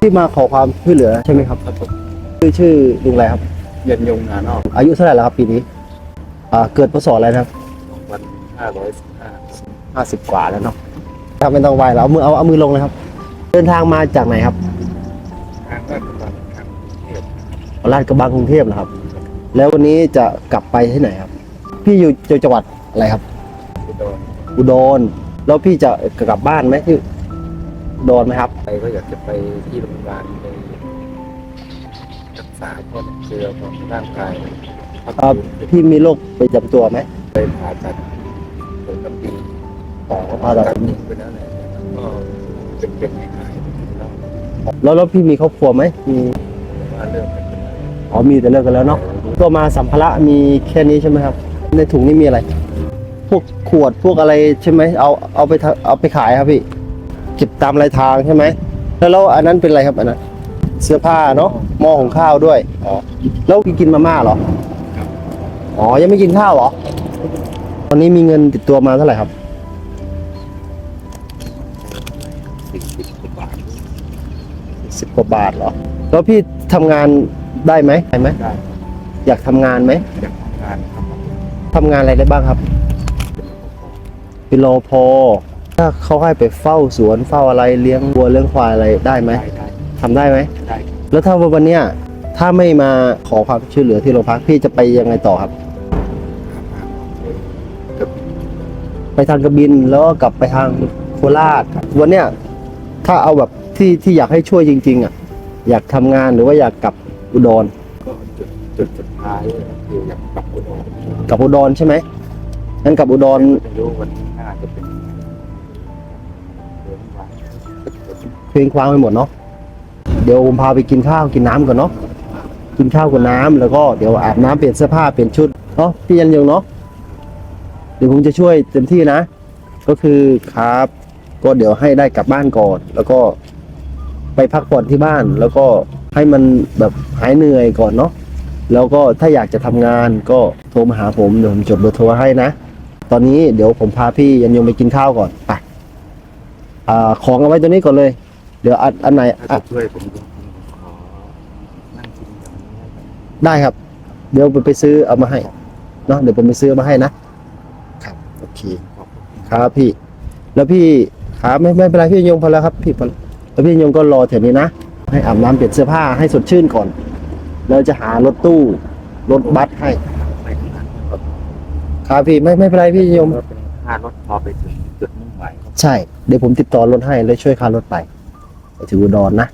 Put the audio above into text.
ที่มาขอความช่วยเหลือใช่ไหมครับครับผมชื่อชื่อลุงอะไรครับ เย็นยงงานนอกอายุเท่าไหร่แล้วครับปีนี้อ่าเกิดพศอะไรนะครับวันห้าร้อยสิบห้าห้าสิบกว่าแล้วเนาะครับไม่ต้องไหวแล้วเอามือเอาเอามือลงเลยครับ เดินทางมาจากไหนครับทางราชบัณฑิตทางเทพลาดกระบังกรุงเทพนะครับ แล้ววันนี้จะกลับไปที่ไหนครับ พี่อยู่จังหวัดอะไรครับ อุดรอุดรแล้วพี่จะกลับบ้านไหมที่ อุดรไหมครับ ไปก็อยากจะไปที่โรงพยาบาลไปรักษาพวกเกลือของร่างกายพักครับฟื้นพี่มีโรคประจำตัวไหม ไปผ่าตัดเปิดกระปีอ๋อผ่าตัดตัด นิ้วไปแล้วเนี่ยก็เป็นเป็นหายๆแล้วแล้วแล้วพี่มีครอบครัวไหมมีว่าเริ่มเป็นแล้วอ๋อมีแต่เลิกกันแล้วเนาะก็มาสัมภาระมีแค่นี้ใช่ไหมครับ ในถุงนี่มีอะไร พวกขวดพวกอะไรใช่ไหมเอาเอาไปทะเอาไปขายครับพี่ เก็บตามรายทางใช่ไหมแล้วแล้วอันนั้นเป็นอะไรครับอันนั้นเสื้อผ้าเนาะหม้อของข้าวด้วยอ๋อแล้วพี่กินมาม่าเหรออ๋อยังไม่กินข้าวเหรอตอนนี้มีเงินติดตัวมาเท่าไหร่ครับสิบสิบกว่าบาทสิบกว่าบาทเหรอ แล้วพี่ทำงานได้ไหมได้ไหมได้อยากทำงานไหมอยากทำงานครับทำงานอะไรได้บ้างครับเป็นรอพอ ถ้าเขาให้ไปเฝ้าสวนเฝ้าอะไรเลี้ยงวัวเลี้ยงควายอะไรได้ไหมได้ทำได้ไหม ได้แล้วถ้าวันเนี้ยถ้าไม่มาขอความช่วยเหลือที่โรงพักพี่จะไปยังไงต่อครับ ไปทางกระบินแล้วก็กลับไปทางโคราชวันเนี้ยถ้าเอาแบบที่ที่อยากให้ช่วยจริง ๆอะอยากทำงานหรือว่าอยากกลับอุดรก็จุดจุดสุดท้ายคืออยากกลับอุดรกลับอุดรใช่ไหมงั้นกลับอุดร ไม่รู้วันหน้าจะเป็นยังไง เพลงคว้างไปหมดเนาะเดี๋ยวผมพาไปกินข้าวกินน้ำก่อนเนาะกินข้าวกับน้ำแล้วก็เดี๋ยวอาบน้ำเปลี่ยนเสื้อผ้าเปลี่ยนชุดเนาะพี่ยันยงเนาะเดี๋ยวผมจะช่วยเต็มที่นะ ก็คือครับ ก็เดี๋ยวให้ได้กลับบ้านก่อน แล้วก็ไปพักผ่อนที่บ้าน แล้วก็ให้มันแบบหายเหนื่อยก่อนเนาะแล้วก็ถ้าอยากจะทำงานก็โทรมาหาผมเดี๋ยวผมจดเบอร์โทรให้นะ ตอนนี้เดี๋ยวผมพาพี่ยันยงไปกินข้าวก่อนไปอ่าของเอาไว้ตัวนี้ก่อนเลย เดี๋ยวอันอันไหนถ้าอะจะช่วยผมจริงๆขอนั่งกินอย่างนี้นะครับได้ครับ เดี๋ยวผมไปซื้อเอามาให้เนาะเดี๋ยวผมไปซื้อมาให้นะครับโอเค ขอบคุณครับพี่ แล้วพี่ครับไม่ไม่เป็นไรพี่ยงพอแล้วครับพี่พอแล้วพี่ยงก็รอแถวนี้นะ ให้อาบน้ำเปลี่ยนเสื้อผ้าให้สดชื่นก่อน แล้วจะหารถตู้รถบัสให้ไปทำงานก็ครับพี่ไม่ไม่เป็นไรพี่ยงเป็นค่ารถพอไปถึงจุดมุ่งหมายครับใช่ เดี๋ยวผมติดต่อรถให้แล้วช่วยค่ารถไป ไปถึงอุดรนะ